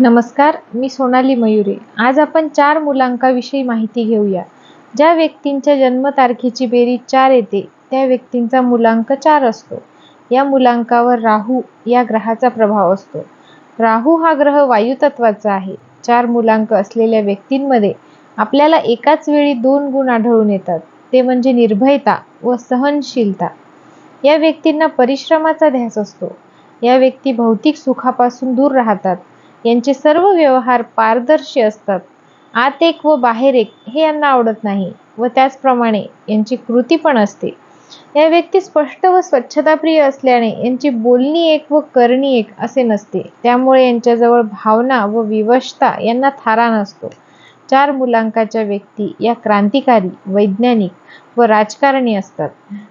नमस्कार मी सोनाली मयुरे. आज आपण चार मुलांकाविषयी माहिती घेऊया. ज्या व्यक्तींच्या जन्मतारखेची बेरीज चार येते त्या व्यक्तींचा मुलांक चार असतो. या मुलांकावर राहू या ग्रहाचा प्रभाव असतो. राहू हा ग्रह वायुतत्वाचा आहे. चार मुलांक असलेल्या व्यक्तींमध्ये आपल्याला एकाच वेळी दोन गुण आढळून येतात. ते म्हणजे निर्भयता व सहनशीलता. या व्यक्तींना परिश्रमाचा ध्यास असतो. या व्यक्ती भौतिक सुखापासून दूर राहतात. यांचे सर्व व्यवहार पारदर्शी असतात. आत एक व बाहेर एक हे यांना आवडत नाही व त्याचप्रमाणे यांची कृती पण असते. या व्यक्ती स्पष्ट व स्वच्छताप्रिय असल्याने यांची बोलणी एक व करणी एक असे नसते. त्यामुळे यांच्याजवळ भावना व विवशता यांना थारा नसतो. चार मुलांकाच्या व्यक्ती या क्रांतिकारी वैज्ञानिक व राजकारणी असतात.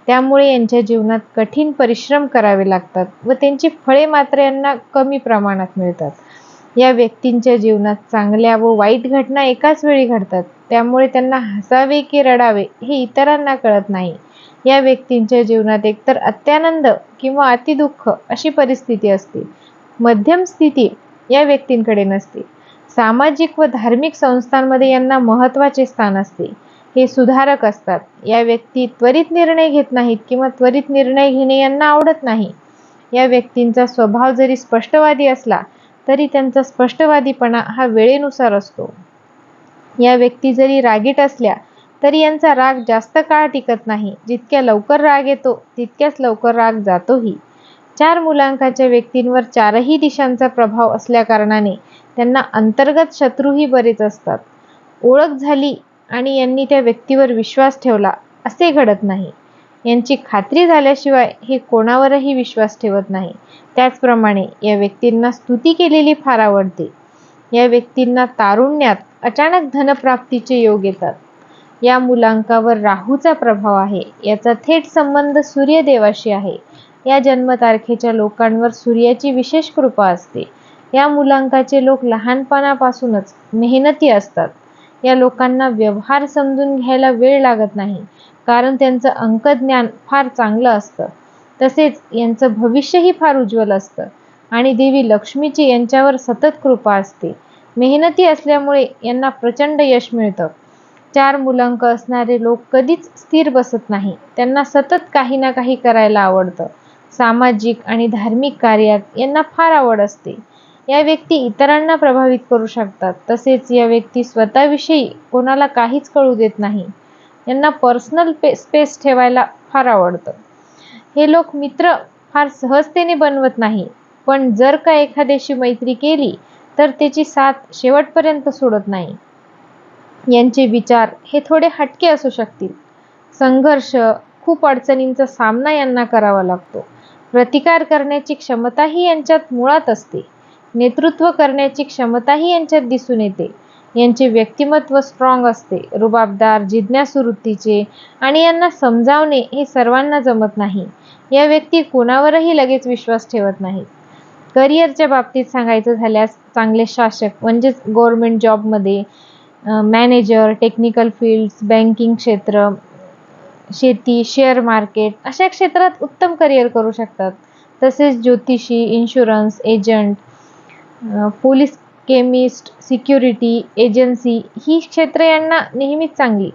त्यामुळे यांच्या जीवनात कठीण परिश्रम करावे लागतात व त्यांची फळे मात्र यांना कमी प्रमाणात मिळतात. या व्यक्तींच्या जीवनात चांगल्या व वाईट घटना एकाच वेळी घडतात. त्यामुळे त्यांना हसावे की रडावे हे इतरांना कळत नाही. या व्यक्तींच्या जीवनात एकतर अत्यानंद किंवा अतिदुःख अशी परिस्थिती असते. मध्यम स्थिती या व्यक्तींकडे नसते. सामाजिक व धार्मिक संस्थांमध्ये यांना महत्त्वाचे स्थान असते. हे सुधारक असतात. या व्यक्ती त्वरित निर्णय घेत नाहीत किंवा त्वरित निर्णय घेणे यांना आवडत नाही. या व्यक्तींचा स्वभाव जरी स्पष्टवादी असला तरी त्यांचा स्पष्टवादीपणा हा वेळेनुसार असतो. या व्यक्ती जरी रागीट असल्या तरी यांचा राग जास्त काळ टिकत नाही. जितक्या लवकर राग येतो तितक्याच लवकर राग जातोही. चार मुलांकाच्या व्यक्तींवर चारही दिशांचा प्रभाव असल्याकारणाने त्यांना अंतर्गत शत्रूही बरेच असतात. ओळख झाली आणि यांनी त्या व्यक्तीवर विश्वास ठेवला असे घडत नाही. यांची खात्री झाल्याशिवाय हे कोणावरही विश्वास ठेवत नाही. त्याचप्रमाणे या व्यक्तींना स्तुती केलेली फार आवडते. या व्यक्तींना तारुण्यात अचानक धनप्राप्तीचे योग येतात. या मुलांकावर राहूचा प्रभाव आहे. याचा थेट संबंध सूर्यदेवाशी आहे. या जन्मतारखेच्या लोकांवर सूर्याची विशेष कृपा असते. या मुलांकाचे लोक लहानपणापासूनच मेहनती असतात. या लोकांना व्यवहार समजून घ्यायला वेळ लागत नाही. कारण त्यांचं अंकज्ञान फार चांगलं असतं. तसेच यांचं भविष्यही फार उज्ज्वल असतं. आणि देवी लक्ष्मीची यांच्यावर सतत कृपा असते. मेहनती असल्यामुळे यांना प्रचंड यश मिळतं. चार मुलांक असणारे लोक कधीच स्थिर बसत नाही. त्यांना सतत काही ना काही करायला आवडतं. सामाजिक आणि धार्मिक कार्यात यांना फार आवड असते. या व्यक्ती इतरांना प्रभावित करू शकतात. तसेच या व्यक्ती स्वतःविषयी कोणाला काहीच कळू देत नाही. यांना पर्सनल स्पेस ठेवायला फार आवडतं. हे लोक मित्र फार सहजतेने बनवत नाही. पण जर का एखाद्याशी मैत्री केली तर त्याची साथ शेवटपर्यंत सोडत नाही. यांचे विचार हे थोडे हटके असू शकतील. संघर्ष खूप अडचणींचा सामना यांना करावा लागतो. प्रतिकार करण्याची क्षमताही यांच्यात मुळात असते. नेतृत्व करण्याची क्षमताही यांच्यात दिसून येते. यांचे व्यक्तिमत्व स्ट्रॉंग असते. रुबाबदार जिज्ञासू वृत्तीचे आणि यांना समजावणे हे सर्वांना जमत नाही. या व्यक्ती कोणावरही लगेच विश्वास ठेवत नाहीत. करिअरच्या बाबतीत सांगायचं झाल्यास चांगले शासक म्हणजेच गव्हर्मेंट जॉबमध्ये मॅनेजर टेक्निकल फील्ड्स बँकिंग क्षेत्र शेती शेअर मार्केट अशा क्षेत्रात उत्तम करिअर करू शकतात. तसेच ज्योतिषी insurance agent police chemist security agency ही क्षेत्रे यांना नेहमीच चांगली.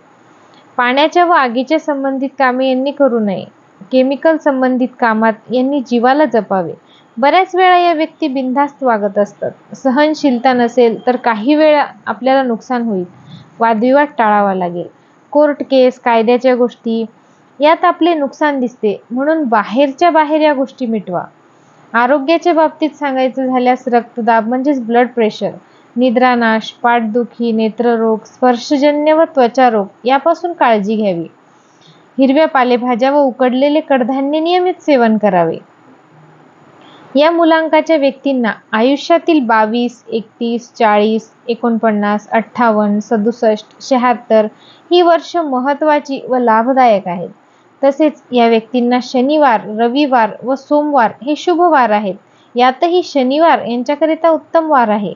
पाण्याच्या व आगीच्या संबंधित कामे यांनी करू नये. केमिकल संबंधित कामात यांनी जीवाला जपावे. बऱ्याच वेळा या व्यक्ती बिनधास्त वागत असतात. सहनशीलता नसेल तर काही वेळा आपल्याला नुकसान होईल. वादविवाद टाळावा लागेल. कोर्ट केस कायद्याच्या गोष्टी यात आपले नुकसान दिसते. म्हणून बाहेरच्या बाहेर या गोष्टी मिटवा. आरोग्याच्या बाबतीत सांगायचं झाल्यास रक्तदाब म्हणजेच ब्लड प्रेशर निद्रानाश पाठदुखी नेत्ररोग स्पर्शजन्य व त्वचा रोग यापासून काळजी घ्यावी. हिरव्या पालेभाज्या व उकडलेले कडधान्य नियमित सेवन करावे. या मुलांकाच्या व्यक्तींना आयुष्यातील बावीस एकतीस चाळीस एकोणपन्नास अठ्ठावन्न सदुसष्ट शहात्तर ही वर्ष महत्त्वाची व लाभदायक आहेत. तसेच या व्यक्तींना शनिवार रविवार व सोमवार हे शुभ वार आहेत. यातही शनिवार यांच्याकरिता उत्तम वार आहे.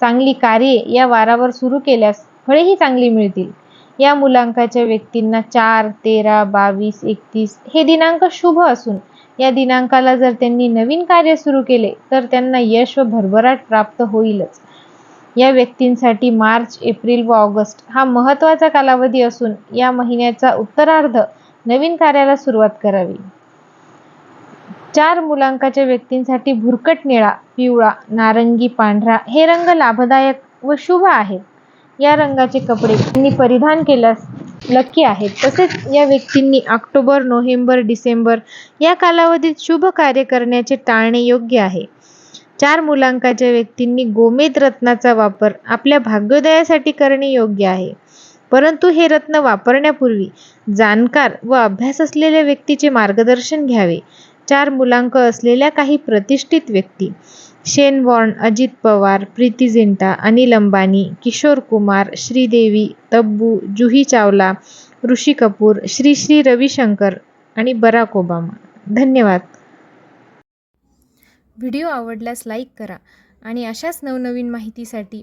चांगली कार्ये या वारावर सुरू केल्यास फळेही चांगली मिळतील. या मुलांकाच्या व्यक्तींना चार तेरा बावीस एकतीस हे दिनांक शुभ असून या दिनांकाला जर त्यांनी नवीन कार्य सुरू केले तर त्यांना यश व भरभराट प्राप्त होईलच. या व्यक्तींसाठी मार्च एप्रिल व ऑगस्ट हा महत्त्वाचा कालावधी असून या महिन्याचा उत्तरार्ध नवीन कार्याला सुरुवात करावी. चार मुलांकाच्या व्यक्तींसाठी भुरकट निळा पिवळा नारंगी पांढरा हे रंग लाभदायक व शुभ आहेत. या रंगाचे कपडे त्यांनी परिधान केल्यास लक्की आहेत. तसेच या व्यक्तींनी ऑक्टोबर नोव्हेंबर डिसेंबर या कालावधीत शुभ कार्य करण्याचे टाळणे योग्य आहे. चार मुलांकाच्या व्यक्तींनी गोमेद रत्नाचा वापर आपल्या भाग्योदयासाठी करणे योग्य आहे. परंतु हे रत्न वापरण्यापूर्वी जाणकार व अभ्यास असलेल्या व्यक्तीचे मार्गदर्शन घ्यावे. चार मुलांक असलेल्या काही प्रतिष्ठित व्यक्ती शेन वॉर्न अजित पवार प्रीती झिंटा अनिल अंबानी किशोर कुमार श्रीदेवी तब्बू जुही चावला ऋषी कपूर श्री श्री रविशंकर आणि बराक ओबामा. धन्यवाद. व्हिडिओ आवडल्यास लाईक करा आणि अशाच नवनवीन माहितीसाठी